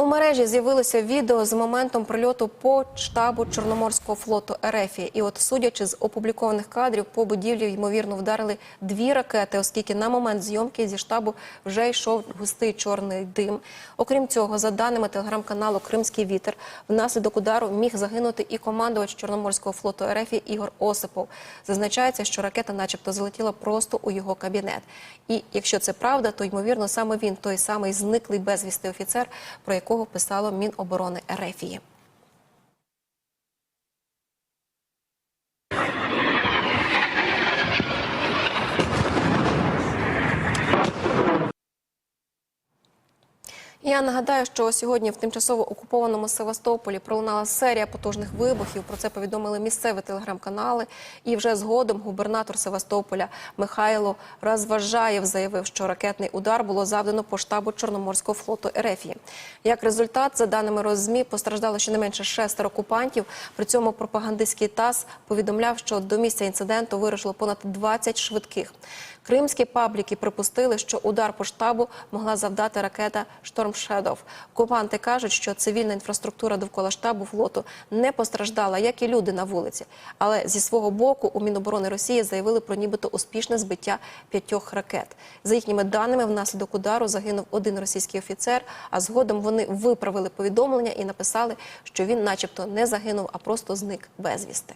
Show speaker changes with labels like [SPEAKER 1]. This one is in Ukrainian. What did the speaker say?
[SPEAKER 1] У мережі з'явилося відео з моментом прильоту по штабу Чорноморського флоту РФ. І от, судячи з опублікованих кадрів, по будівлі ймовірно вдарили дві ракети, оскільки на момент зйомки зі штабу вже йшов густий чорний дим. Окрім цього, за даними телеграм-каналу Кримський вітер, внаслідок удару міг загинути і командувач Чорноморського флоту РФ Ігор Осипов. Зазначається, що ракета, начебто, залетіла просто у його кабінет. І якщо це правда, то ймовірно саме він той самий зниклий безвісти офіцер, про якого писало Міноборони Ерефії. Я нагадаю, що сьогодні в тимчасово окупованому Севастополі пролунала серія потужних вибухів. Про це повідомили місцеві телеграм-канали. І вже згодом губернатор Севастополя Михайло Розважаєв заявив, що ракетний удар було завдано по штабу Чорноморського флоту Ерефії. Як результат, за даними Розмі, постраждало щонайменше шестеро окупантів. При цьому пропагандистський ТАСС повідомляв, що до місця інциденту вирушило понад 20 швидких. Кримські пабліки припустили, що удар по штабу могла завдати ракета Шторм Шедов. Окупанти кажуть, що цивільна інфраструктура довкола штабу флоту не постраждала, як і люди на вулиці. Але зі свого боку у Міноборони Росії заявили про нібито успішне збиття п'ятьох ракет. За їхніми даними, внаслідок удару загинув один російський офіцер. А згодом вони виправили повідомлення і написали, що він, начебто, не загинув, а просто зник безвісти.